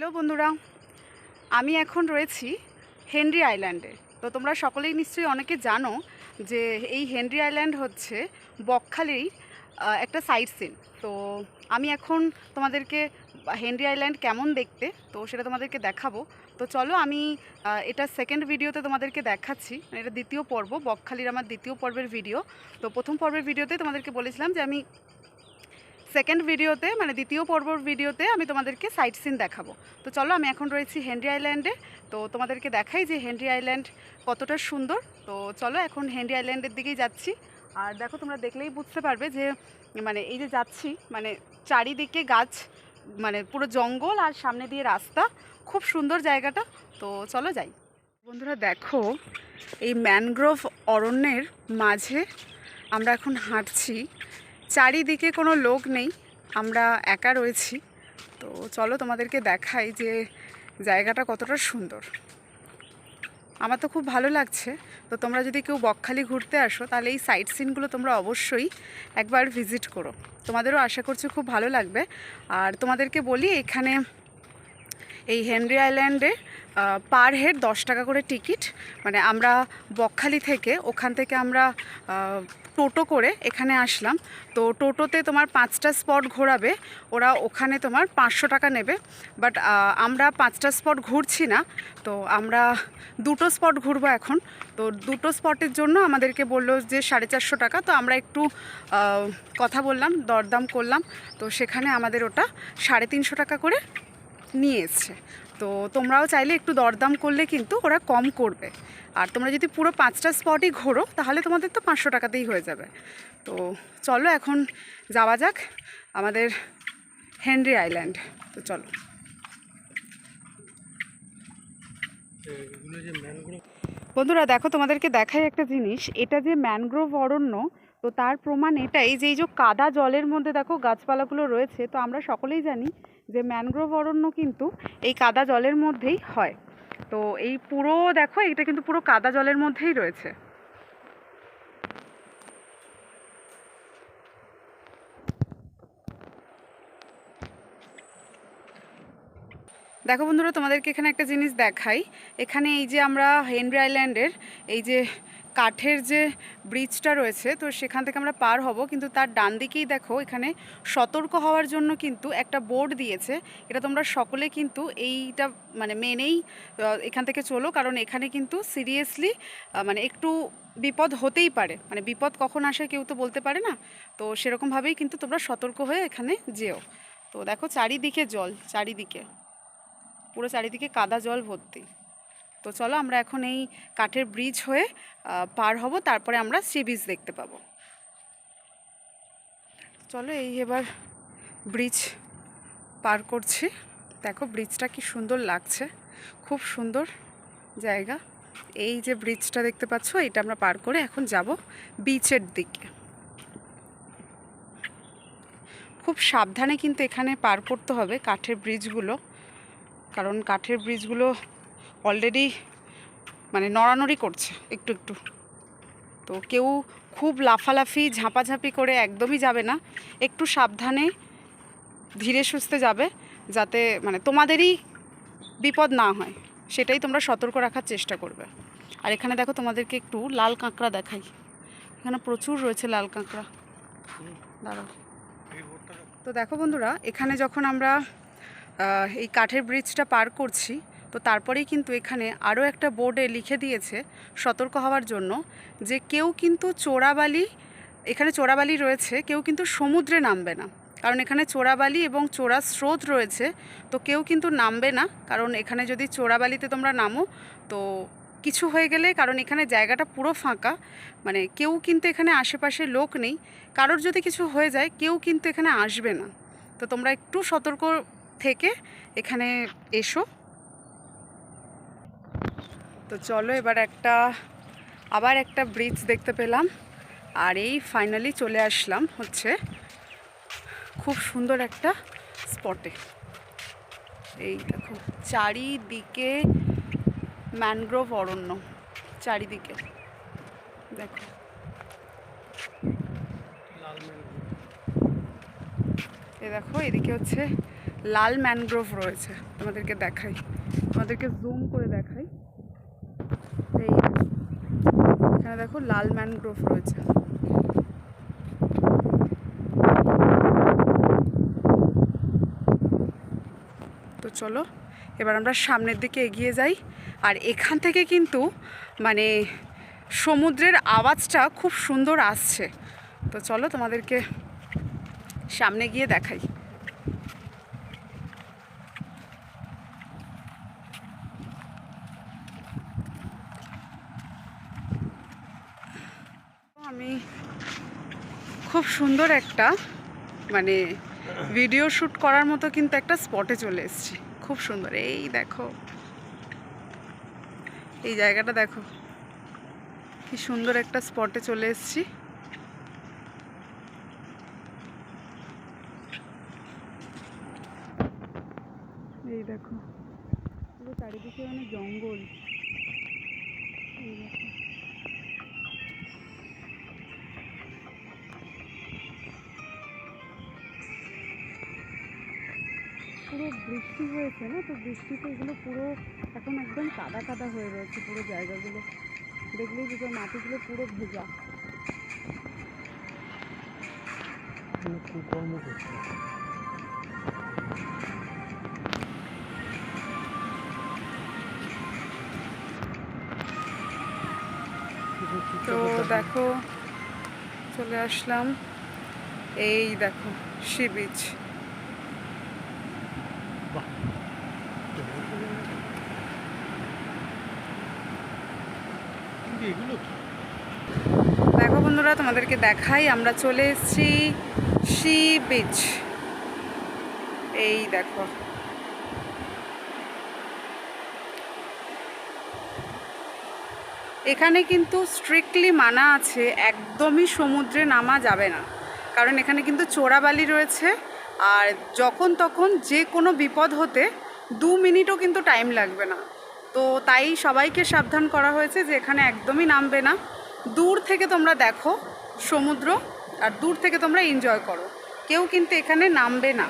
Hello বন্ধুরা, আমি এখন রয়েছি হেনরি আইল্যান্ডে। তো তোমরা সকলেই নিশ্চয়ই অনেকে জানো যে এই হেনরি আইল্যান্ড হচ্ছে বকখালির একটা সাইট সিন তো আমি এখন তোমাদেরকে হেনরি আইল্যান্ড কেমন দেখতে, তো সেটা তোমাদেরকে দেখাবো। তো চলো আমি এটা সেকেন্ড ভিডিওতে তোমাদেরকে দেখাচ্ছি। মানে এটা দ্বিতীয় পর্ব, বকখালির আমার দ্বিতীয় পর্বের ভিডিও তো প্রথম পর্বের ভিডিওতে তোমাদেরকে বলেছিলাম যে আমি সেকেন্ড ভিডিওতে মানে দ্বিতীয় পর্বর ভিডিওতে আমি তোমাদেরকে সাইট সিন দেখাবো। তো চলো, আমি এখন রয়েছি হেনরি আইল্যান্ডে তো তোমাদেরকে দেখাই যে হেনরি আইল্যান্ড কতটা সুন্দর। তো চলো, এখন হেনরি আইল্যান্ডের দিকেই যাচ্ছি। আর দেখো, তোমরা দেখলেই বুঝতে পারবে যে মানে এই যে যাচ্ছি মানে চারিদিকে গাছ মানে পুরো জঙ্গল আর সামনে দিয়ে রাস্তা। খুব সুন্দর জায়গাটা। তো চলো যাই। বন্ধুরা, দেখো, এই ম্যানগ্রোভ অরণ্যের মাঝে আমরা এখন হাঁটছি। চারিদিকে কোনো লোক নেই, আমরা একা রয়েছি। তো চলো তোমাদেরকে দেখাই যে জায়গাটা কতটা সুন্দর। আমার তো খুব ভালো লাগছে। তো তোমরা যদি কেউ বকখালি ঘুরতে আসো, তাহলে এই সাইট সিনগুলো তোমরা অবশ্যই একবার ভিজিট করো। তোমাদেরও আশা করছি খুব ভালো লাগবে। আর তোমাদেরকে বলি, এখানে এই হেনরি আইল্যান্ডে পার হেড দশ টাকা করে টিকিট মানে আমরা বকখালি থেকে, ওখান থেকে আমরা টোটো করে এখানে আসলাম। তো টোটোতে তোমার পাঁচটা স্পট ঘোরাবে, ওরা ওখানে তোমার পাঁচশো টাকা নেবে। বাট আমরা পাঁচটা স্পট ঘুরছি না, তো আমরা দুটো স্পট ঘুরবো এখন। তো দুটো স্পটের জন্য আমাদেরকে বলল যে সাড়ে চারশো টাকা, তো আমরা একটু কথা বললাম, দরদাম করলাম। তো সেখানে আমাদের ওটা সাড়ে তিনশো টাকা করে নিয়ে এসছে। তো তোমরাও চাইলে একটু দরদাম করলে কিন্তু ওরা কম করবে। আর তোমরা যদি পুরো পাঁচটা স্পটই ঘোরো, তাহলে তোমাদের তো পাঁচশো টাকাতেই হয়ে যাবে। তো চলো এখন যাওয়া যাক আমাদের হেনরি আইল্যান্ড। তো চলো। বন্ধুরা, দেখো তোমাদেরকে দেখাই একটা জিনিস। এটা যে ম্যানগ্রোভ অরণ্য, তো তার প্রমাণ এটাই যে এই যে কাদা জলের মধ্যে দেখো গাছপালাগুলো রয়েছে, তো আমরা সকলেই জানি যে ম্যানগ্রোভ অরণ্য কিন্তু এই কাদা জলের মধ্যেই হয়। তো এই পুরো, দেখো, এটা কিন্তু পুরো কাদা জলের মধ্যেই রয়েছে। দেখো বন্ধুরা, তোমাদেরকে এখানে একটা জিনিস দেখাই। এখানে এই যে আমরা হেনরি আইল্যান্ডের এই যে কাঠের যে ব্রিজটা রয়েছে, তো সেখান থেকে আমরা পার হব। কিন্তু তার ডান দিকেই দেখো, এখানে সতর্ক হওয়ার জন্য কিন্তু একটা বোর্ড দিয়েছে। এটা তোমরা সকলে কিন্তু এইটা মানে মেনেই এখান থেকে চলো। কারণ এখানে কিন্তু সিরিয়াসলি মানে একটু বিপদ হতেই পারে। মানে বিপদ কখন আসে কেউ তো বলতে পারে না। তো সেরকমভাবেই কিন্তু তোমরা সতর্ক হয়ে এখানে যেও। তো দেখো চারিদিকে জল, চারিদিকে। পুরো চারিদিকে কাদা জল ভর্তি। তো চলো আমরা এখন এই কাঠের ব্রিজ হয়ে পার হব, তারপরে আমরা সি বিচ দেখতে পাবো। চলো এই এবার ব্রিজ পার করছি। দেখো ব্রিজটা কি সুন্দর লাগছে। খুব সুন্দর জায়গা। এই যে ব্রিজটা দেখতে পাচ্ছ এটা আমরা পার করে এখন যাব বিচের দিকে। খুব সাবধানে কিন্তু এখানে পার করতে হবে কাঠের ব্রিজগুলো কারণ কাঠের ব্রিজগুলো অলরেডি মানে নড়ানড়ি করছে, একটু একটু। তো কেউ খুব লাফালাফি, ঝাঁপাঝাঁপি করে একদমই যাবে না। একটু সাবধানে, ধীরে সুস্থে যাবে, যাতে মানে তোমাদেরই বিপদ না হয়। সেটাই তোমরা সতর্ক রাখার চেষ্টা করবে। আর এখানে দেখো তোমাদেরকে একটু লাল কাঁকড়া দেখাই। এখানে প্রচুর রয়েছে লাল কাঁকড়া। দাঁড়াও। তো দেখো বন্ধুরা, এখানে যখন আমরা এই কাঠের ব্রিজটা পার করছি তো তারপরেই কিন্তু এখানে আরও একটা বোর্ডে লিখে দিয়েছে সতর্ক হওয়ার জন্য যে কেউ কিন্তু চোরাবালি, এখানে চোরাবালি রয়েছে, কেউ কিন্তু সমুদ্রে নামবে না। কারণ এখানে চোরাবালি এবং চোরা স্রোত রয়েছে, তো কেউ কিন্তু নামবে না। কারণ এখানে যদি চোরাবালিতে তোমরা নামো, তো কিছু হয়ে গেলে, কারণ এখানে জায়গাটা পুরো ফাঁকা মানে কেউ কিন্তু এখানে আশেপাশে লোক নেই। কারোর যদি কিছু হয়ে যায়, কেউ কিন্তু এখানে আসবে না। তো তোমরা একটু সতর্ক থেকে এখানে এসো। তো চলো এবার একটা, আবার একটা ব্রিজ দেখতে পেলাম। আর এই ফাইনালি চলে আসলাম হচ্ছে খুব সুন্দর একটা স্পটে এই দেখো, চারিদিকে ম্যানগ্রোভ অরণ্য, চারিদিকে। দেখো। এ দেখো, এদিকে হচ্ছে লাল ম্যানগ্রোভ রয়েছে। তোমাদেরকে দেখাই। তোমাদেরকে জুম করে দেখাই এই এখানে দেখো লাল ম্যানগ্রোভ রয়েছে। তো চলো, এবার আমরা সামনের দিকে এগিয়ে যাই। আর এখান থেকে কিন্তু মানে সমুদ্রের আওয়াজটা খুব সুন্দর আসছে। তো চলো তোমাদেরকে সামনে গিয়ে দেখাই। আমি খুব সুন্দর একটা মানে ভিডিও শ্যুট করার মতো কিন্তু একটা স্পটে চলে এসেছি। খুব সুন্দর। এই দেখো। এই জায়গাটা দেখো। কি সুন্দর একটা স্পটে চলে এসেছি। এই দেখো। পুরো চারিদিকে মানে জঙ্গল। এই বৃষ্টি হয়েছে না? তো বৃষ্টিতে এগুলো পুরো এখন একদম কাদা কাদা হয়ে রয়েছে পুরো জায়গাগুলো। দেখলেই বুঝো মাটিগুলো পুরো ভেজা। তো দেখো চলে আসলাম। এই দেখো সি বিচ এগুলো কি? দেখো বন্ধুরা তোমাদেরকে দেখাই, আমরা চলে এসেছি সি বিচ। এই দেখো। এখানে কিন্তু স্ট্রিক্টলি মানা আছে, একদমই সমুদ্রে নামা যাবে না। কারণ এখানে কিন্তু চোরাবালি রয়েছে, আর যখন তখন যে কোনো বিপদ হতে দু মিনিটও কিন্তু টাইম লাগবে না। তো তাই সবাইকে সাবধান করা হয়েছে যে এখানে একদমই নামবে না। দূর থেকে তোমরা দেখো সমুদ্র আর দূর থেকে তোমরা এনজয় করো। কেউ কিন্তু এখানে নামবে না।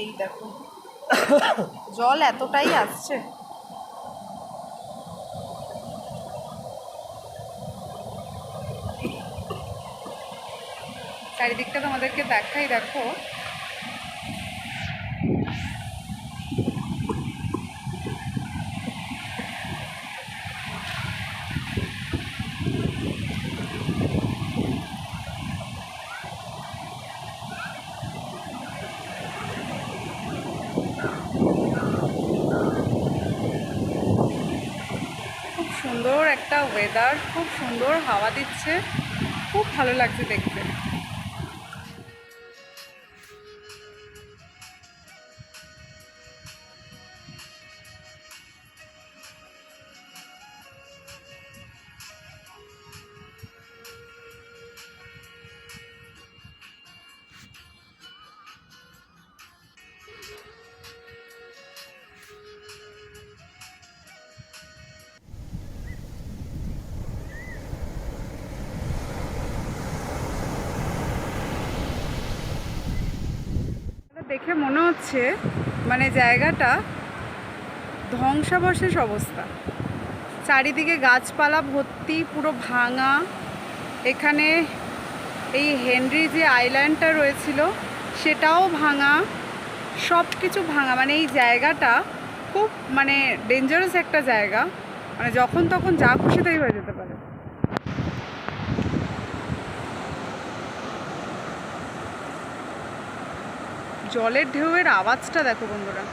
এই দেখো, জল এতটাই আসছে। চারিদিকটা তোমাদেরকে দেখাই, দেখো। খুব সুন্দর একটা ওয়েদার খুব সুন্দর হাওয়া দিচ্ছে। খুব ভালো লাগছে দেখতে। দেখে মনে হচ্ছে মানে জায়গাটা ধ্বংসাবশেষ অবস্থা। চারিদিকে গাছপালা ভর্তি, পুরো ভাঙা। এখানে এই হেনরি যে আইল্যান্ডটা রয়েছিল, সেটাও ভাঙা। সব কিছু ভাঙা। মানে এই জায়গাটা খুব মানে ডেঞ্জারাস একটা জায়গা। মানে যখন তখন যা খুশি তাই হয়ে যেতে পারে। জলের ঢেউয়ের আওয়াজটা দেখো বন্ধুরা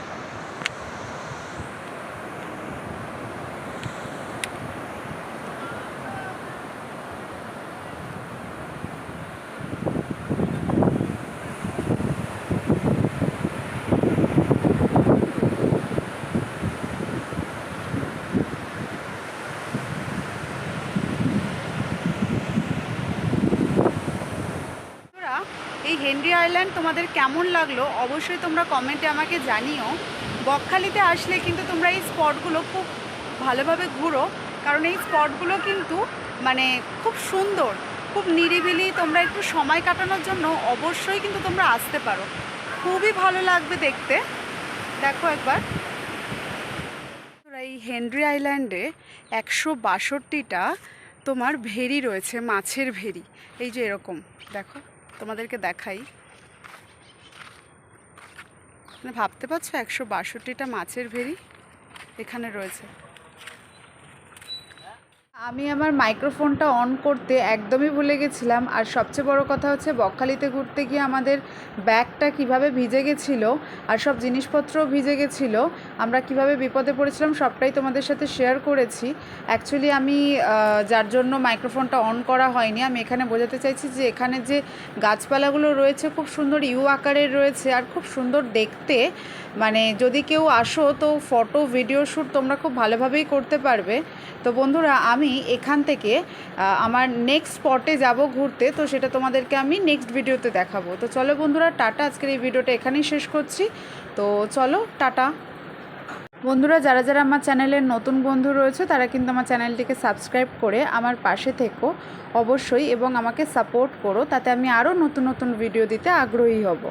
বন্ধুরা, এই হেনরি আইল্যান্ড তোমাদের কেমন লাগল অবশ্যই তোমরা কমেন্টে আমাকে জানিও। বকখালিতে আসলে কিন্তু তোমরা এই স্পটগুলো খুব ভালোভাবে ঘুরো, কারণ এই স্পটগুলো কিন্তু মানে খুব সুন্দর, খুব নিরিবিলি, তোমরা একটু সময় কাটানোর জন্য অবশ্যই কিন্তু তোমরা আসতে পারো। খুবই ভালো লাগবে দেখতে। দেখো একবার। এই হেনরি আইল্যান্ডে একশো বাষট্টিটা তোমার ভেরি রয়েছে, মাছের ভেরি। এই যে এরকম, দেখো। তোমাদেরকে দেখাই। মানে ভাবতে পারছ একশো বাষট্টিটা মাছের ভেরি এখানে রয়েছে। আমি আমার মাইক্রোফোনটা অন করতে একদমই ভুলে গেছিলাম। আর সবচেয়ে বড় কথা হচ্ছে, বকখালিতে ঘুরতে গিয়ে আমাদের ব্যাগটা কীভাবে ভিজে গেছিল আর সব জিনিসপত্রও ভিজে গেছিল, আমরা কীভাবে বিপদে পড়েছিলাম সবটাই তোমাদের সাথে শেয়ার করেছি। অ্যাকচুয়ালি আমি যার জন্য মাইক্রোফোনটা অন করা হয়নি, আমি এখানে বোঝাতে চাইছি যে এখানে যে গাছপালাগুলো রয়েছে খুব সুন্দর ইউ আকারের রয়েছে আর খুব সুন্দর দেখতে। মানে যদি কেউ আসো তো ফটো ভিডিও শ্যুট তোমরা খুব ভালোভাবেই করতে পারবে। তো বন্ধুরা, আমি এখান থেকে আমার নেক্সট স্পটে যাব ঘুরতে, তো সেটা তোমাদেরকে আমি নেক্সট ভিডিওতে দেখাবো। তো চলো বন্ধুরা, টাটা। আজকের এই ভিডিওটা এখানেই শেষ করছি। তো চলো, টাটা। বন্ধুরা, যারা যারা আমার চ্যানেলের নতুন বন্ধু রয়েছে, তারা কিন্তু আমার চ্যানেলটিকে সাবস্ক্রাইব করে আমার পাশে থেকো, অবশ্যই, এবং আমাকে সাপোর্ট করো, তাতে আমি আরও নতুন নতুন ভিডিও দিতে আগ্রহী হব।